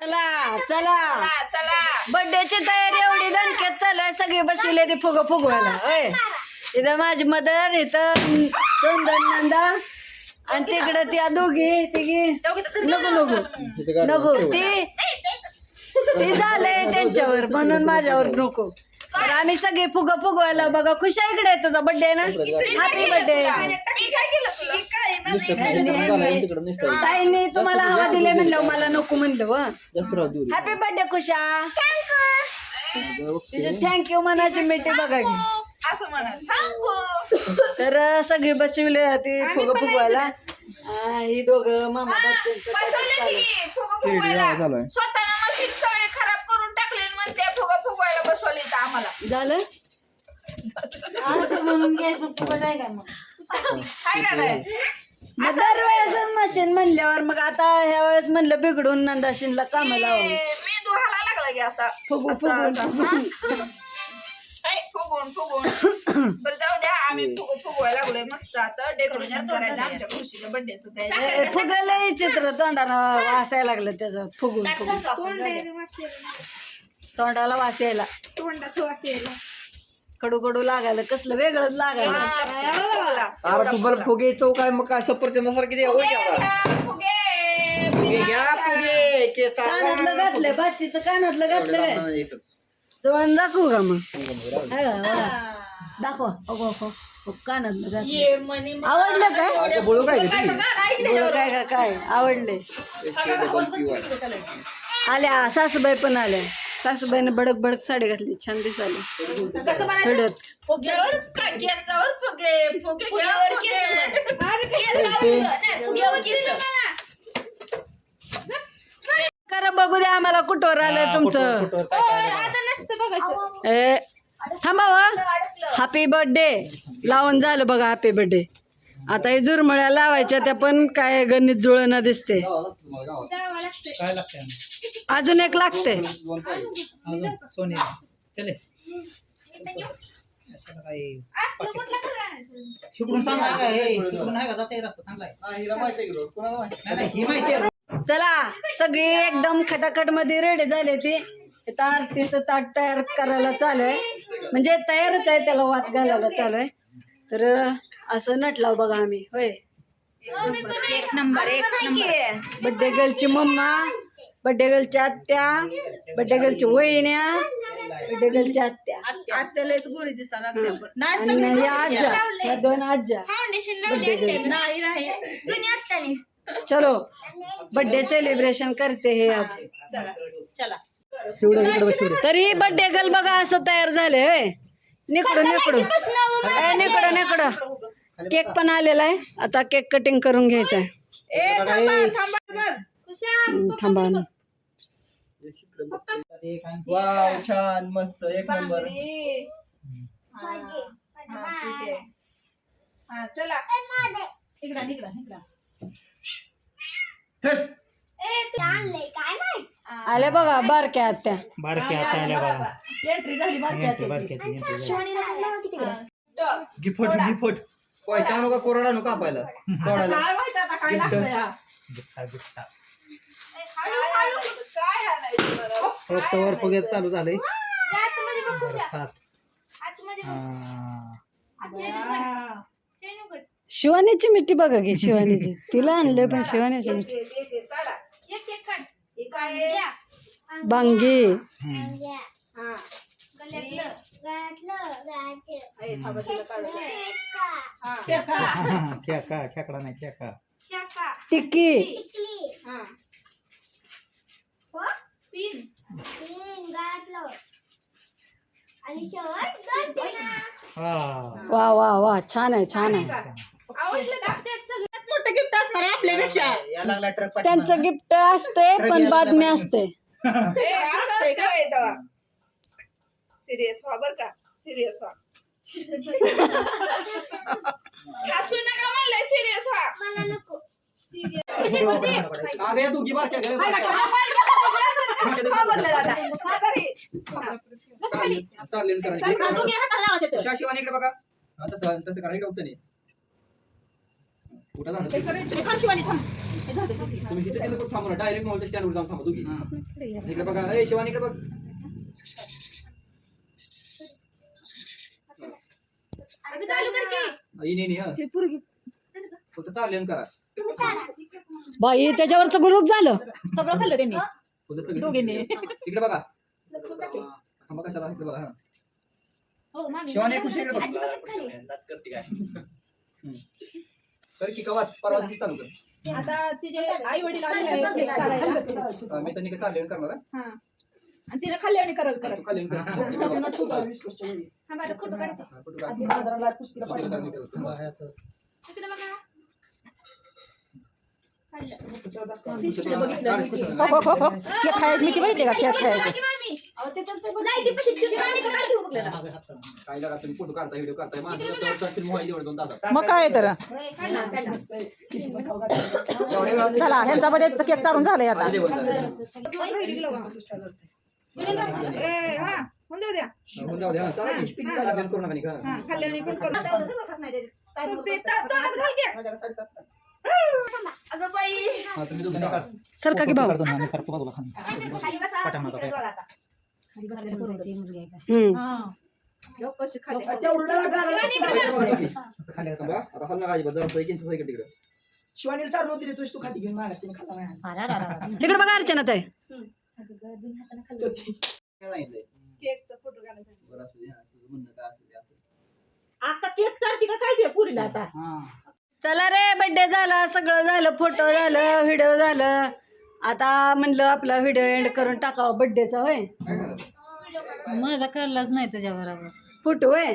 चला चला. चला चला. बर्थडेची तयारी एवढी दणक्यात चालू आहे सगळे बसवले ते फुग फुगवायला. होय. इथं माझी मदर इथं दोन दोन नंदा. आणि तिकडं त्या दोघी तिघी. नको नको. नको. ती ते झालंय त्यांच्यावर म्हणून माझ्यावर नको. तर आम्ही सगळे फुग फुगवायला बघा. खुश आहे इकडे तुझा बर्थडे ना? हॅपी बर्थडे मी काय केलं? ताईने तुम्हाला हवा दिले म्हणलं मला नको म्हणलं हॅपी बर्थडे खुशा. तिचे थँक्यू मनाची मिठी बघा की. असं म्हणाल. थांबू तर सगळी बसविले ती फुग फुगवायला. ही दोघं मामा आहे. बसवले की फुगं फुगवायला. मशीन सगळे खराब करून टाकले आणि मग ते फुगं फुगवायला बसवले इथं आम्हाला. झालं? काय करायचं मग दरवेळेस मशीन म्हणल्यावर मग आता ह्या वेळेस म्हणलं बिघडून नंदाशीनला काम लावून. मी दुहाला लागला की असा. फुगू. फुगून. फुगवून फुगवून बरं जाऊ द्या आम्ही फुग फुगवायला लागलोय मस्त आता. डेकोरेशन करायचं आमच्या खुशीच्या बर्थडेचं फुगलंय चित्र तोंडाला वासायला लागलं त्याचं. फुगून फुगून. तोंडाला वास यायला. कडू कडू लागायला कसलं वेगळंच लागायला. अरे तू बरं फुगे चौ काय? मग काय सफरचंदासारखी दे होय का? फुगे. घ्या फुगे. केस कानातलं घातलंय बाच्चीचं कानातलं घातलं काय? जवळ दाखवू का मग? का? बघा. दाखवा अगो अगो. अगो, कानातलं घातलं. आवडलं काय? बोलू काय ग ती? बोल काय का काय? आवडले. आल्या सासूबाई पण आल्या. सासूबाईने बडक बडक साडी घातली छान दिसाली थोड्यात फुग्यावर काय केसावर फुगे? फुग्यावर करा बघू द्या आम्हाला कुठवर आलंय तुमचं. काय ए थांबावा हॅपी बर्थडे लावून झालं बघा हॅपी बर्थडे आता हे जुरमळ्या लावायच्या त्या पण काय गणित जुळणं दिसते काय अजून एक लागते दोन पाहिजे. अजून सोने चले शिकडून चांगला आहे का हे? शिकडून आहे का जाता येईल रस्ता चांगला आहे नाही, नाही, ही माहिती आहे चला सगळी एकदम खटाखटमध्ये रेडी झाली ती इथं आरतीचं ताट तयार करायला चालू आहे म्हणजे तयारच आहे त्याला वात घालायला चालू आहे तर असं नटलाव बघा आम्ही होय. एक नंबर एक नंबर. बड्डे गर्लची मम्मा बड्डे गर्लच्या आत्या बड्डे गर्लची वहिन्या बड्डे गर्लच्या आत्या. आत्यालाच गोरी. नाही आणि या आज्या या दोन आज्या. बड्डे गर्लच्या चलो बड्डे सेलिब्रेशन करते हे तरी बड्डे गर्ल बघा असं तयार झाले होय. निकडून निकडून ए निकडं निकडं. केक पण आलेला आहे आता केक कटिंग करून घ्यायचा आहे ए थांबा थांबा बघ. हम्म, थांबा. ना. वाव छान मस्त. एक नंबर बापरे. हा, हा, ठीक आहे. हा, चला. इकडा इकडा इकडा. आल्या बघा बारक्या आत्या. बारके आता आल्या बघा. एंट्री झाली बाकी एंट्री बारक्याची एंट्री झाली. टॉक. गिफट गिफट पैसा नको कोरडा नको कापायला तोडायला काय माहिती आता काय लागतंय हा? गिफ्टा गिफ्टा काय आणायचं? बरं? फुगे चालू सात हा. हा. शिवानीची मिठी बघा की शिवानीची तिला आणले पण शिवानीची मिठी एक- एक- काढा. हे? बांगी हम्म. हा. हे थांबा, तिला काढू द्या. हा. खेका खेकडा नाही खेका टिक्की. हा. हा? वा वा वा छान आहे छान आहे. मोठं गिफ्ट असणार आहे आपल्यापेक्षा. या लागला ट्रक त्यांचं गिफ्ट असते पण बातमी असते. सिरियस व्हा बर का? सिरियस व्हा. हसू नका म्हणलंय सिरियस व्हा. आगे तू की बारक्या घे चालेल करायचं शाशिवानी इकडे बघा. हा, तसं करायला होतं नाही. कुठं शिवानी थांब. हे. तुम्ही तिथे डायरेक्ट मॉल स्टँडवर जाऊन थांबा तुम्ही इकडे बघा. ए शिवानी इकडे बघ. हे पोरगी. फक्त करा. बाई त्याच्यावरचं ग्रुप झालं. सगळं खाल्लं त्यांनी. दोघींनी. इकडे बघा. थांबा कशाला इकडे बघा हा. शिवानी बघ. कर की कवाच परवा दिवशी चालू कर. आता तिचे आई वडील आले आहेत करायला. अं, मी तर नाही का चाललेलं करणार हा. हा. आणि तिने खाल्ले आणि करत करत तू खाली कर. हा. फोटो. हो हो केक खायची मी ती बघितली का? केक खायची काय लागा तुम्ही फोटो काढताय व्हिडिओ काढताय? माझं तर करतील मोबाईल एवढं दोन तासात. मग काय तर? चला ह्यांचा बर्थडेचा केक चालून झालाय आता. हा, करू नका का? हा, तुम्ही दोघं. सरका की भाऊ हम्म. थांबा, आता पैकी इकडे तिकडे. शिवानीला चालू होती रे तुझ तू खाती घेऊन मागा तिने खाल्ला नाही तिकडे बघा अर्चना ताई हा. आता केक का काय ते पुरीला आता? चला रे बड्डे झाला सगळं झालं फोटो झालं व्हिडिओ झालं. आता म्हणलं आपला व्हिडिओ एंड करून टाकावा बड्डेचा होय? माझा काढलाच नाही त्याच्या बरोबर फोटो होय?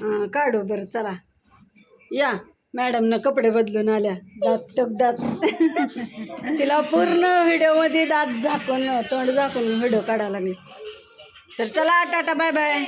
हं, काढू बरं चला. या. मॅडमनं कपडे बदलून आल्या. दात टक दात. तिला पूर्ण व्हिडिओमध्ये दात झाकून तोंड झाकून व्हिडिओ काढायला लागले. तर चला टाटा बाय बाय.